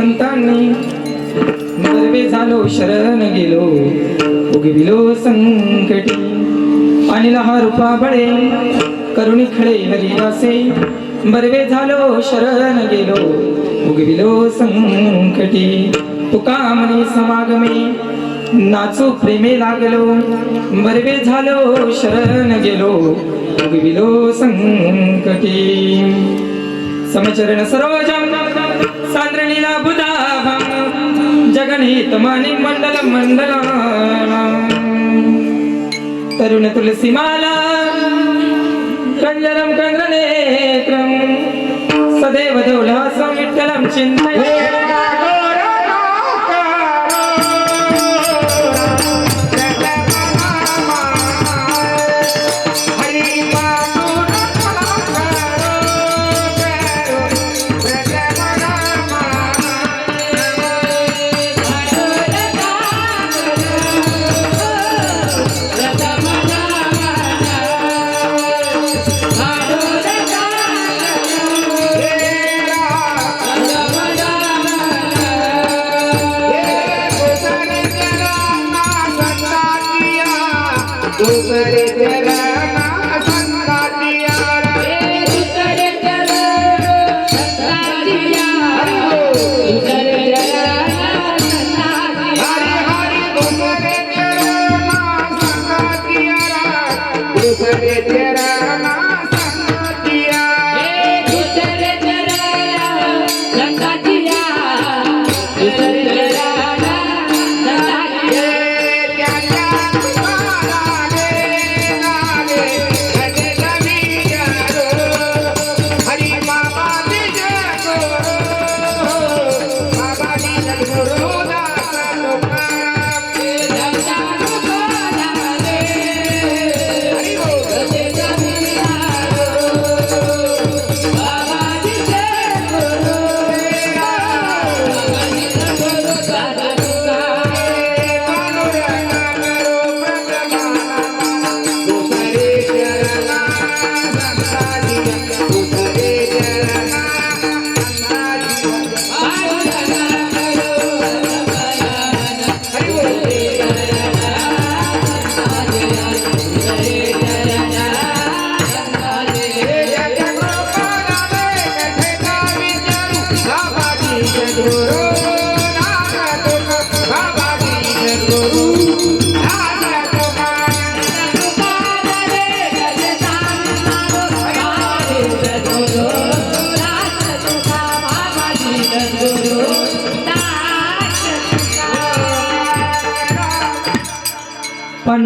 संतांनी बरवे झालो शरण गेलो. उगविलो संकटी. आणि लहा रूपा बळे करुणी खळे हरिदासे बरवे झालो शरण गेलो. उगविलो संकटी. तुका म्हणे समागमे नाचू प्रेमे लागलो. बरवे झालो शरण गेलो. उगविलो संकटी. समचरण सरोजम सांद्रणीला बुधाभम जगन्हित मानि मंडल मंडल तरुण तुलसीमाला रंजनम कंद्रनेत्रम सदैव दौलासं विठ्ठलं चिन्तये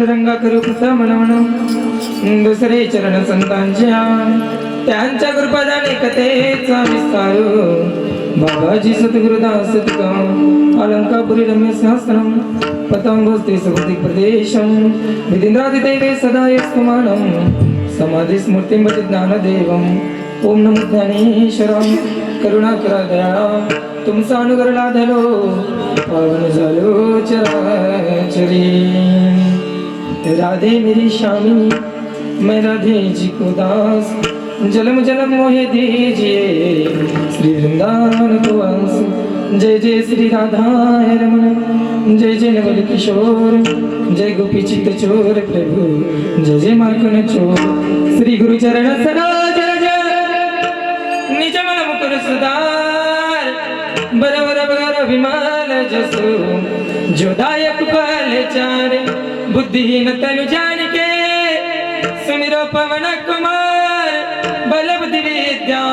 पांडुरंगा करू प्रथम म्हणून दुसरे चरण संतांच्या. त्यांच्या कृपदाने कथेचा विस्तार. बाबाजी सद्गुरुदास तुका अलंकापुरी रम्य सहस्रम पतंगोस्ते सुकृतिक प्रदेशम विदिंद्रादिदैवे सदा यस्कुमानम समाधी स्मृती ज्ञानदेवम ओम नमो ज्ञानेश्वरम करुणाकरा दया तुमचा अनुग्रह धलो पावन झालो चराचरी राधे मेरी शामिनी मैं राधे जी को दास। जलम जलम मोहे दीजिए श्री वृंदावन को अंश जय जय श्री राधा रमन जय जय नवल किशोर जय गोपी चित चोर प्रभु जय जय माखन चोर। श्री गुरु चरण सदा जय जय निज मन मुकुर सुधार। बरवर बर विमाल जसु। जोदायक फल चार बुद्धिहीन तनु जान के सुमिरो पवन कुमार बलब विद्या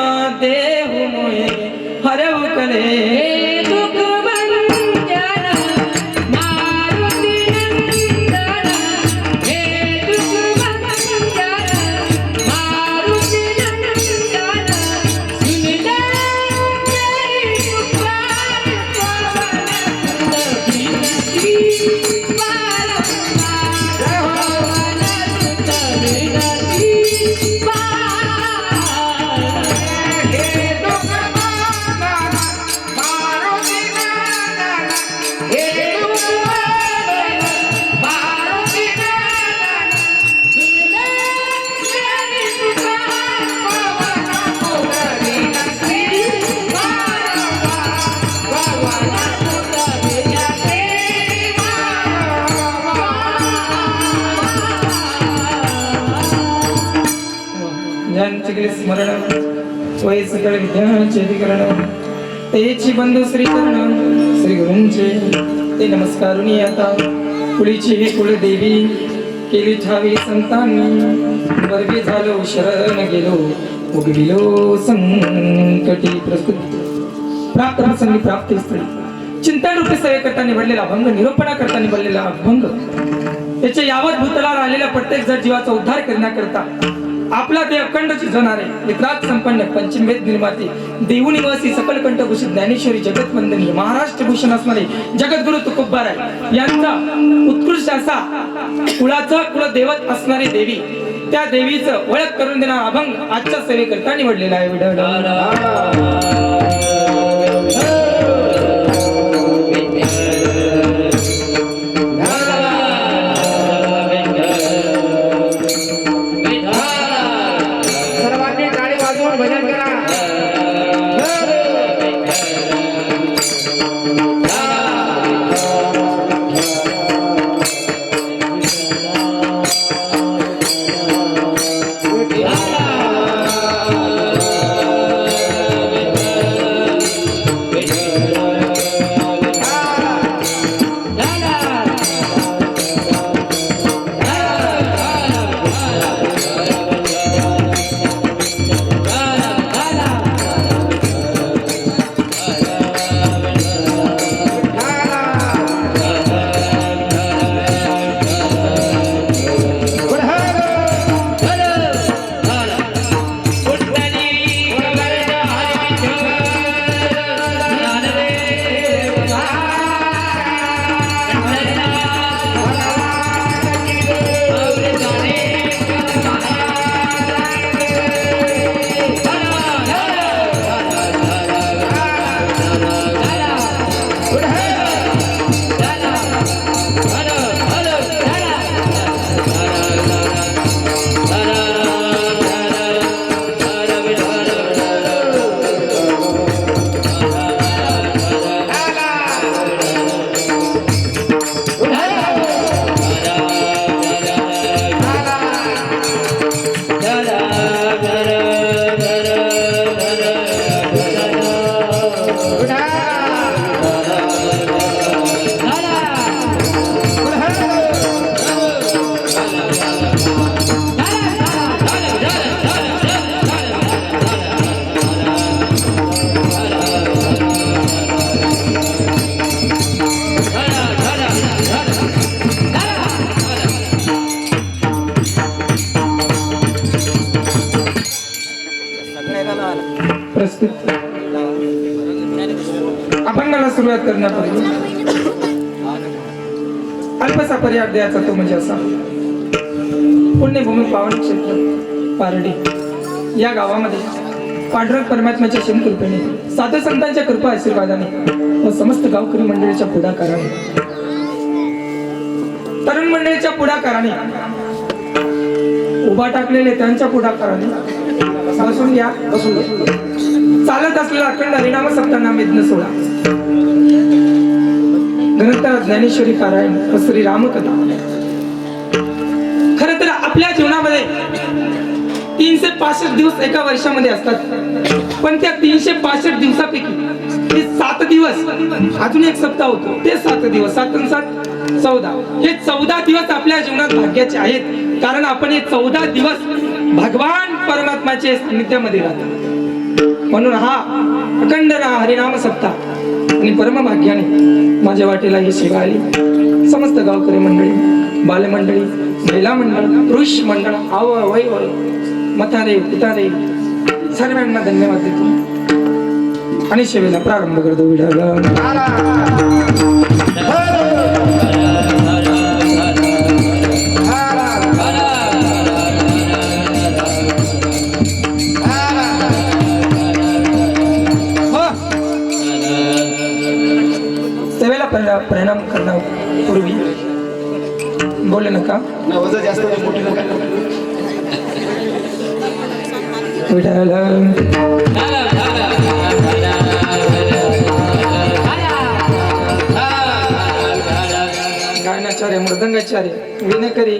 देहु मोहे हरऊ कले। दुख सकळ विद्यांचे अधिकरण तेची बंधू श्री कर्ण श्री गुरूंचे ते नमस्कारुनी आता कुळीची ही कुलदेवी केली ठावी संतांनी वर्गे झालो शरण गेलो उघडिलो संकटी प्रस्तुत प्राप्त प्रसंगी प्राप्ती स्थळी चिंतन रूपी सेवे करता निवडलेला अभंग निरोपणा करता निवडलेला अभंग त्याच्या यावत भूतला आलेल्या प्रत्येक जर जीवाचा उद्धार करण्याकरता आपला देव अखंड झिजणारे वित्रात संपन्न पंचम वेद निर्माते. देऊ निवासी सकल कंठभूषित ज्ञानेश्वरी जगत वंदनीय महाराष्ट्र भूषण असणारे जगद्गुरु तुकोबार आहे. यांचा उत्कृष्ट असा कुळाचा कुलदैवत असणारी देवी. त्या देवीचं ओळख करून देणारा अभंग आजच्या सेवेकरता निवडलेला आहे. विडळ सर्वांनी त्यांना करण्यापूर्वी अल्पसा पर्याय द्यायचा तो म्हणजे असा. पुण्यभूमी पावन क्षेत्र पारडी. या गावामध्ये पांडुरंग परमात्म्याच्या कृपेने साधू संतांच्या कृपा आशीर्वादाने व समस्त गावकरी मंडळीच्या पुढाकाराने. तरुण मंडळीच्या पुढाकाराने उभा टाकलेले त्यांच्या पुढाकाराने बसून घ्या. बसून चालत असलेला अखंड हरिनाम सप्तनाम मेदन सोडा ग्रंथ ज्ञानेश्वरी पारायण व श्री रामकथा. खर तर आपल्या जीवनामध्ये तीनशे पासष्ट दिवस एका वर्षामध्ये असतात. पण त्या तीनशे पासष्ट दिवसापैकी हे सात दिवस अजून एक सप्ताह होतो. ते सात दिवस सात सात चौदा. हे चौदा दिवस आपल्या जीवनात भाग्याचे आहेत. कारण आपण हे चौदा दिवस भगवान परमात्माचे सानिध्यामध्ये राहतो. म्हणून हा अखंड हरिनाम सप्ताह आणि परमभाग्याने माझ्या वाटेला ही सेवा आली. समस्त गावकरी मंडळी बालमंडळी महिला मंडळ पुरुष मंडळ आव वैव मथारे पितारे सर्वांना धन्यवाद देतो. आणि सेवेला प्रारंभ करतो विडाला पूर्वी? बोल नका गायनाचार्य मृदंगाचार्य विनेकरी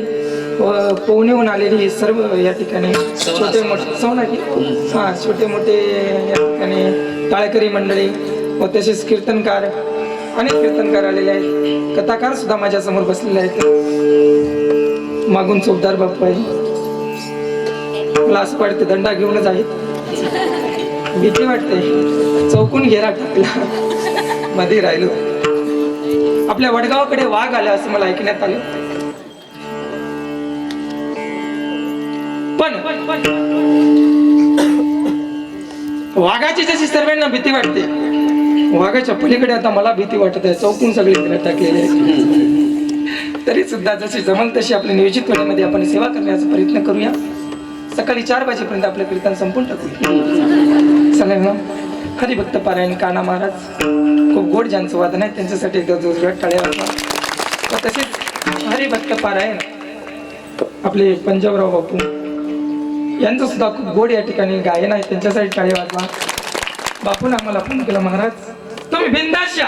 व पोहण्याहून आलेली सर्व या ठिकाणी छोटे मोठे सवना की हां छोटे मोठे या ठिकाणी टाळकरी मंडळी व तसेच कीर्तनकार अनेक कीर्तनकार आलेले आहेत. कथाकार सुद्धा माझ्यासमोर बसलेले आहेत. मागून चोपदार बाप्पा आहे मला असं वाटतं दंडा घेऊनच आहेत. भीती वाटते. चौकून घेरा टाकला. मध्ये राहिलो. आपल्या वडगावकडे वाघ आला असं मला ऐकण्यात आलं. पण वाघाची जशी सर्वांना भीती वाटते वाघाच्या पलीकडे आता मला भीती वाटत आहे. चौकून सगळे तिला टाकलेले आहेत. तरी सुद्धा जशी जमल तशी आपल्या नियोजित वेळेमध्ये आपण सेवा करण्याचा प्रयत्न करूया. सकाळी चार वाजेपर्यंत आपलं कीर्तन संपून टाकूया. सगळ्यांना हरिभक्त पारायण काना महाराज. खूप गोड ज्यांचं वादन आहे त्यांच्यासाठी एकदा जोरदार टाळ्या वाजवा तसेच हरिभक्त पारायण आपले पंजाबराव बापू. यांचं सुद्धा खूप गोड या ठिकाणी गायन आहे. त्यांच्यासाठी टाळे वाजवा. बापून आम्हाला फोन केला महाराज. तुम्ही बिंदास या.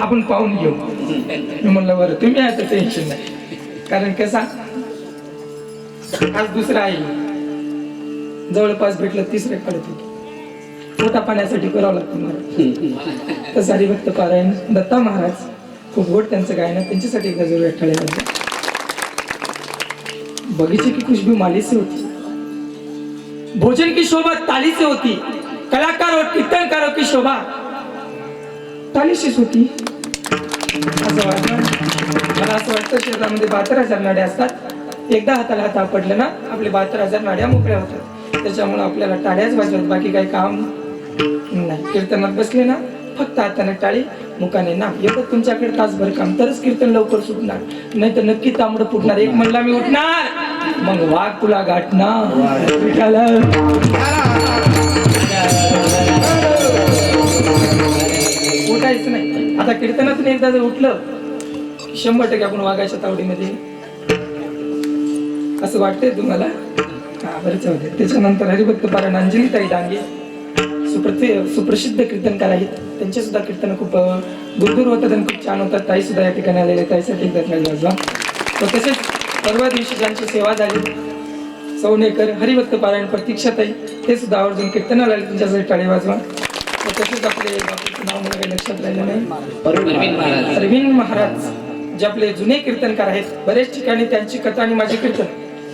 आपण पाहून घेऊ. मी म्हणलं बरं तुम्ही आहे तर टेन्शन नाही. कारण कसा? आज दुसरा आहे. जवळपास भेटलं तिसरे काढत होतो. पोटा पाण्यासाठी करावं लागतं मला. तर हरिभक्त पारायण दत्ता महाराज खूप गोड त्यांचं गायन त्यांच्यासाठी गजर जोर बगीचे की खुशबू माली से होती. भोजन की शोभा ताली से होती. कलाकार और कीर्तनकारों की शोभा ताली होती. असं वाटतं. मला असं वाटतं शेतामध्ये बहात्तर हजार नाड्या असतात. एकदा हाताला हात पडलं ना आपले बहात्तर हजार नाड्या मोकळ्या होतात. त्याच्यामुळे आपल्याला टाळ्याच वाजवत बाकी काही काम नाही. कीर्तनात बसले ना फक्त हाताने टाळी मुखाने ना. एवढं तुमच्याकडे तासभर काम तरच कीर्तन लवकर सुटणार. नाही तर नक्की तांबड फुटणार. एक म्हणला मी उठणार. मग वाघ तुला गाठणार. विठाला. काहीच नाही. आता कीर्तनातून एकदा जर उठलं शंभर टक्के आपण वाघाच्या तावडीमध्ये. असं वाटतंय तुम्हाला? हा बरं जाऊ दे. त्याच्यानंतर हरिभक्त पारायण अंजलीताई डांगे सुप्रति सुप्रसिद्ध कीर्तनकार आहेत. त्यांचे सुद्धा कीर्तन खूप दूरदूर होतात आणि खूप छान होतात. ताई सुद्धा या ठिकाणी आलेले ताईसाठी एकदा टाळी वाजवा. तर तसेच परवा दिवशी ज्यांची सेवा झाली सौनेकर हरिभक्त पारायण प्रतीक्षाताई ते सुद्धा आवर्जून कीर्तनाला आले. त्यांच्यासाठी टाळे वाजवा. तसेच आपले बापूचं नाव मला काही लक्षात राहिलं नाही. अरविंद महाराज. जे आपले जुने कीर्तनकार आहेत बरेच ठिकाणी त्यांची कथा आणि माझे कीर्तन.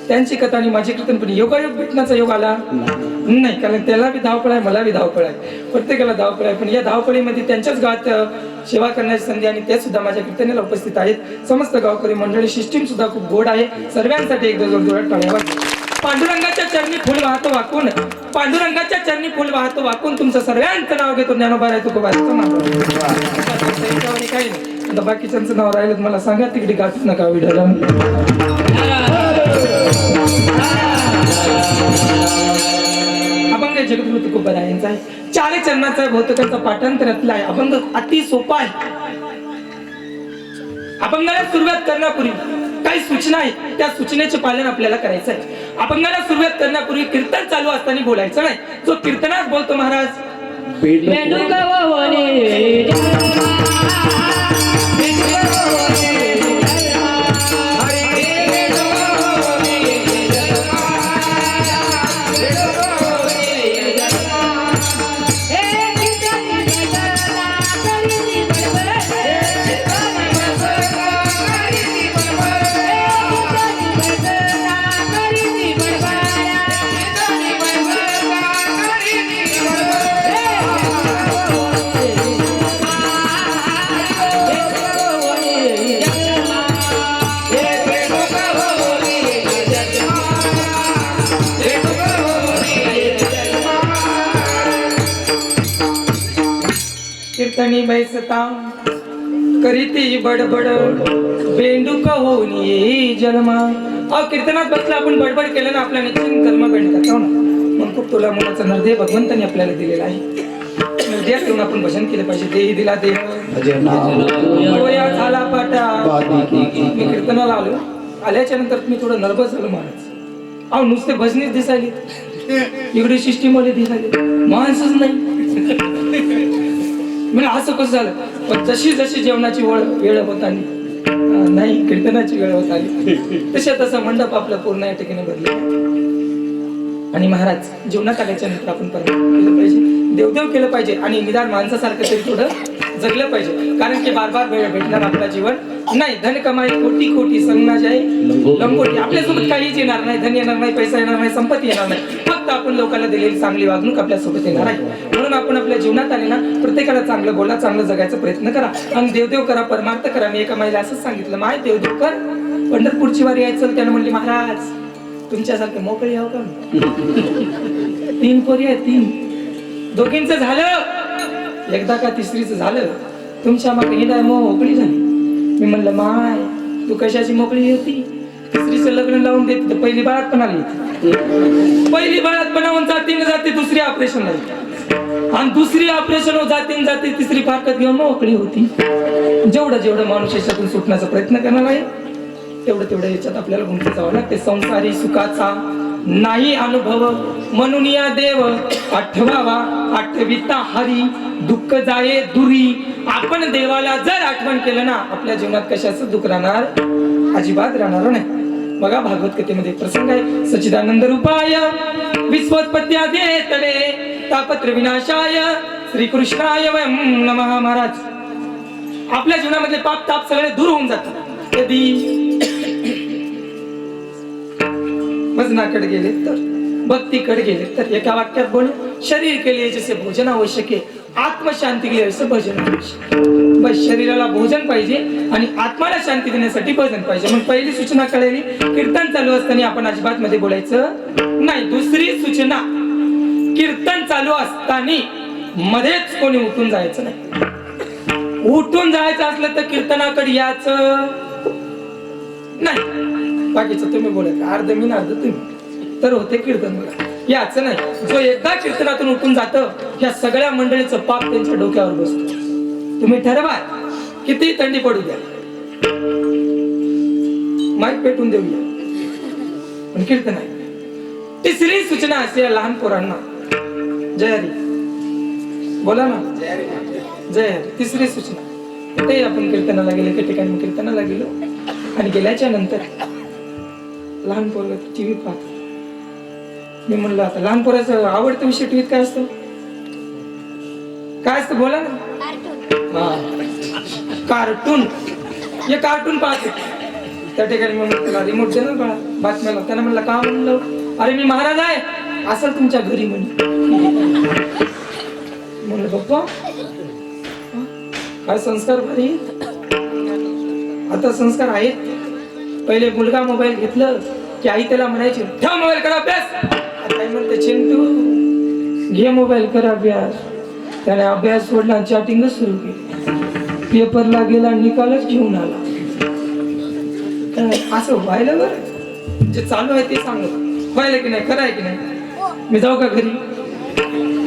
त्यांची कथा आणि माझे कीर्तन पण योगायोग भेटण्याचा योग आला? नाही. कारण त्याला बी धावपळ आहे मला बी धावपळ आहे. प्रत्येकाला धावपळ आहे पण या धावपळीमध्ये त्यांच्याच गावात सेवा करण्याची संधी आणि ते सुद्धा माझ्या कीर्तनाला उपस्थित आहेत. समस्त गावकरी मंडळी सिस्टीम सुद्धा खूप गोड आहे. सर्वांसाठी एकदा जोरजोरात टाळ्या. पांडुरंगाच्या चरणी फुल वाहतो वाकून. पांडुरंगाच्या चरणी फुल वाहतो वाकून तुमचं सर्वांचं नाव घेतो ज्ञानोबा आहे तो त्याच्यावर काही नाही आता बाकीच्यांचं नाव राहिलं मला सांगा तिकडे गाठच नका विडायला अभंग जगद्गुरु खूप बरा यांचा आहे. चार चरणाचा आहे बहुतेकांचा पाठांतरातला आहे. अभंग अति सोपा आहे. अभंगाला सुरुवात करण्यापूर्वी काही सूचना आहेत त्या सूचनेचे पालन आपल्याला करायचं आहे अभंगाला सुरुवात करण्यापूर्वी कीर्तन चालू असताना बोलायचं नाही जो कीर्तनात बोलतो महाराज कीर्तनी बैसता करीती बडबड बेंडूक होऊन येई जन्मा. अहो कीर्तनात बसला आपण बडबड केलं ना आपल्या निश्चित कर्म बेंडतात हो ना. मग खूप तुला मुलाचा नरदेह भगवंताने आपल्याला दिलेला आहे. नरदेह करून आपण भजन केले पाहिजे. देही दिला देह. डोया झाला पाटा. मी कीर्तनाला आलो. आल्याच्यानंतर मी थोडं नर्वस झालो महाराज अहो नुसते भजनीच दिसायली इकडे सिस्टीममध्ये दिसायले माणसच नाही. म्हणजे असं कसं झालं? पण जशी जशी जेवणाची वळ वेळ होत आली नाही कीर्तनाची वेळ होत आली तशा तसा मंडप आपलं पूर्ण या ठिकाणी भरलं. आणि महाराज जीवनात आल्याच्यानंतर आपण केलं पाहिजे. देवदेव केलं पाहिजे आणि निदान माणसासारखं तरी थोडं जगलं पाहिजे. कारण की बार बार वेळ भेटणार आपलं जीवन. नाही धन कमाई कोटी कोटी संगना जाय लंगोटी. आपल्यासोबत काहीच येणार नाही. धन येणार नाही पैसा येणार नाही संपत्ती येणार नाही. फक्त आपण लोकांना दिलेली चांगली वागणूक आपल्यासोबत येणार आहे. म्हणून आपण आपल्या जीवनात आले ना प्रत्येकाला चांगलं बोला चांगलं जगायचा प्रयत्न करा. आणि देवदेव करा परमार्थ करा. मी एका महिला असंच सांगितलं माय देवदेव कर. पंढरपूरची वारी यायचं त्यानं म्हणली महाराज तुमच्यासारखे मोकळी आहो का तीन पोरी आहेत तीन. दोघींच झालं. एकदा का तिसरीच झालं. तुमच्या मागे हिंडाय मोकळी झाली. मी म्हणलं माय तू कशाची मोकळी होती? तिसरीचं लग्न लावून देते तर पहिली बाळात पण आली पहिली बाळात पण जाते जाते दुसरी ऑपरेशन आणि दुसरी ऑपरेशन जाते जाते तिसरी फारकत घेऊन मोकळी होती. जेवढं जेवढं माणूस याच्यातून सुटण्याचा प्रयत्न करणार आहे तेवढं तेवढं याच्यात आपल्याला गुंतून जावं लागते. संसारी सुखाचा नाही अनुभव. म्हणून या देव आठवावा आठविता हरी दुःख जाये दुरी. आपण देवाला जर आठवण केलं ना आपल्या जीवनात कशाचं दुःख राहणार? अजिबात राहणार नाही. बघा भागवत कथेमध्ये प्रसंग आहे. सचिदानंद रूपाय विश्वोत्पत्या देतले तापत्र विनाशाय श्रीकृष्णाय वयम नमः महाराज. आपल्या जीवनामधले पाप ताप सगळे दूर होऊन जातात. कधी? वजनाकडे गेले तर भक्तीकडे गेले तर. एका वाक्यात बोल शरीर के लिए जसे भोजन आवश्यक आहे आत्मशांती केली असं भजन आवश्यक बस शरीराला भोजन पाहिजे आणि आत्माला शांती देण्यासाठी भजन पाहिजे. मग पहिली सूचना कळली कीर्तन चालू असताना आपण अजिबात मध्ये बोलायचं नाही. दुसरी सूचना कीर्तन चालू असताना मध्येच कोणी उठून जायचं नाही. उठून जायचं असलं तर कीर्तनाकडे याच नाही. बाकीचं तुम्ही बोलत अर्ध मी अर्ध तुम्ही. तर होते कीर्तन बघा. याच नाही. जो एकदा कीर्तनातून उठून जात ह्या सगळ्या मंडळीचं पाप त्यांच्या डोक्यावर बसतो. तुम्ही ठरवा. किती थंडी पडू द्या. माईक पेटून देऊया पण कीर्तन आहे. तिसरी सूचना असे या लहान पोरांना. जय हरी. बोला ना. जय हरी. तिसरी सूचना. ते आपण कीर्तनाला गेलो त्या ठिकाणी कीर्तनाला गेलो. आणि गेल्याच्यानंतर लहान पोरग टीव्ही पाहतो मी म्हणलं आता लहान पोराचं आवडतं विषय टीव्हीत काय असतं? काय असतं? बोला ना. हा. कार्टून हे कार्टून पाहते. त्या ठिकाणी मी तुला रिमोट दे ना बाळा बातम्याला. त्यानं म्हणलं का म्हणलं? अरे मी महाराज आहे. असं तुमच्या घरी म्हणे. म्हणलं पप्पा काय संस्कार भारी? आता संस्कार आहेत. पहिले मुलगा मोबाईल घेतलं की आई त्याला म्हणायची ठेव मोबाईल करा अभ्यास. आई म्हणते चिंटू घे मोबाईल कर अभ्यास. त्याने अभ्यास सोडला चॅटिंगच सुरू केली. पेपरला गेला निकालच घेऊन आला. असं व्हायला बरं. जे चालू आहे ते सांग व्हायला की नाही खरं आहे की नाही? मी जाऊ का घरी?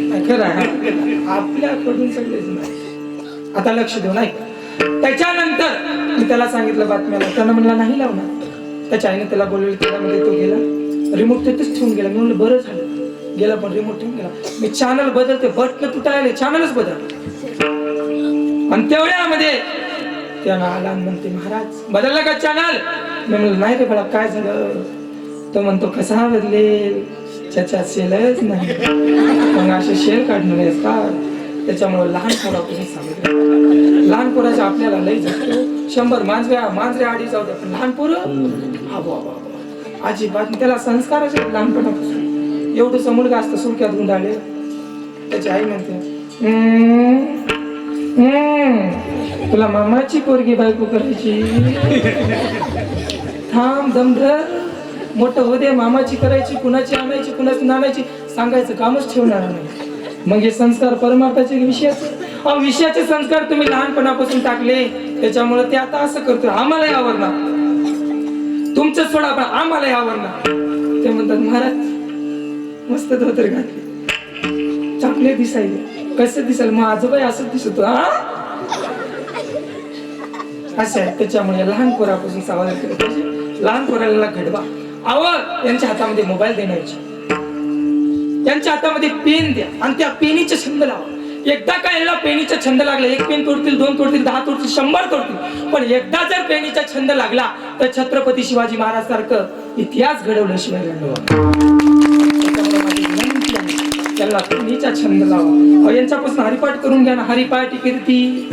नाही, खरं आहे. आपल्याकडून सगळेच नाही. आता लक्ष देऊ नाही त्याच्यानंतर मी त्याला सांगितलं बातम्याला. त्यानं म्हणला नाही लावणार. त्याच्या आईने त्याला बोलवलं त्याच्यामध्ये म्हणजे तो गेला रिमोट तिथेच ठेवून गेला. मी म्हणलं बरं झालं. गेला पण रिमोट ठेवून गेला. मी चॅनल बदलते बटन तुटायला चॅनलच बदल. आणि तेवढ्यामध्ये त्यानं आला आणि म्हणते महाराज बदलला का चॅनल मी म्हणलं नाही रे बाळा काय झालं? तो म्हणतो कसा बदलेल? त्याच्या सेलच नाही. मग असे शेल काढणार आहेस का? त्याच्यामुळे लहान पोरापासून सांगितलं लहान आपल्याला लई जातो शंभर मांजऱ्या मांजऱ्या आडी जाऊ द्या पण लहान पोरं? अजिबात त्याला संस्कारच लहानपणापासून. एवढंसं मुलगा असतं सुरक्यात गुंडाळले त्याची आई म्हणते तुला मामाची पोरगी बायको करायची. थांब दमधर. मोठं हो मामाची करायची कुणाची आणायची कुणाची नाणायची सांगायचं कामच ठेवणार नाही. मग हे संस्कार परमार्थाचे विषयाचे. अहो विषयाचे संस्कार तुम्ही लहानपणापासून टाकले त्याच्यामुळे ते आता असं करतोय. आम्हालाही आवडणार. तुमचं सोडा पण आम्हालाही आवडणार. ते म्हणतात महाराज मस्त धोतर घातले. चांगले दिसायले. कसं दिसायला? मग आजोबाई असं दिसतो हा? असं आहे. त्याच्यामुळे लहान पोरापासून सावध केलं पाहिजे. लहान पोराला घडवा. आवड यांच्या हातामध्ये मोबाईल देण्याची यांच्या हातामध्ये पेन द्या आणि त्या पेनीचे छंद लावा. एकदा काय याला पेनीचा छंद लागला एक पेन तोडतील दोन तोडतील दहा तोडतील शंभर तोडतील पण एकदा जर पेनीचा छंद लागला तर छत्रपती शिवाजी महाराज सारखं इतिहास घडवल्याशिवाय त्याला पेनीचा छंद लावा. यांच्यापासून हरिपाठ करून घ्या ना हरिपाठ कीर्ती.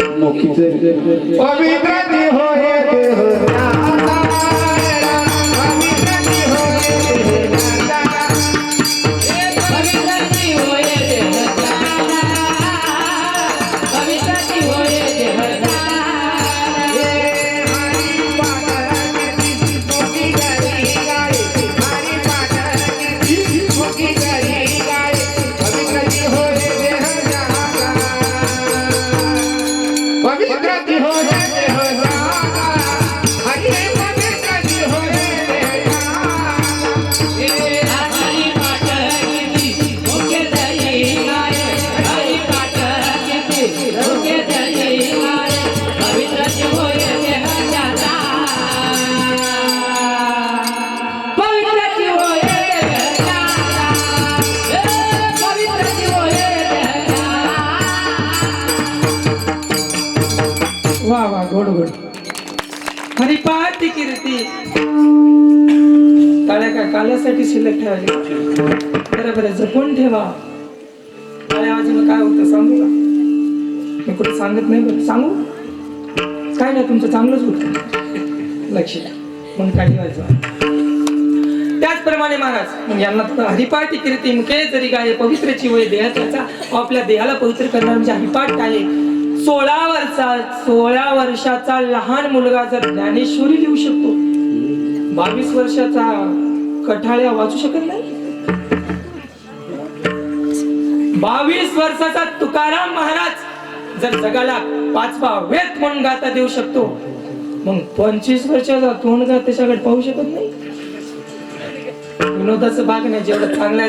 टाळ्या काल्यासाठी शिल्लक ठेवायची. बरोबर जपून ठेवा. काळ्या आवाजानं काय होतं सांगू का? मी कुठे सांगत नाही बरं. सांगू? काय नाही तुमचं चांगलंच होतं. लक्ष द्या. मग काय ठेवायचं? त्याचप्रमाणे महाराज मग यांना थोडं हरिपाठ कीर्ती मुके जरी गाय पवित्रची वय देहाचा आपल्या देहाला पवित्र करणार म्हणजे हरिपाठ काय आहे? सोळा वर्षा सोळा वर्षाचा लहान मुलगा जर ज्ञानेश्वरी लिहू शकतो बावीस वर्षाचा कठाळ्या वाचू शकत नाही? बावीस वर्षाचा तुकाराम महाराज जर जगाला पाचवा वेद म्हणून गाता देऊ शकतो मग पंचवीस वर्षाचा तोंड गात त्याच्याकडे पाहू शकत नाही? विनोदाचं भाग नाही जेवढं चांगलं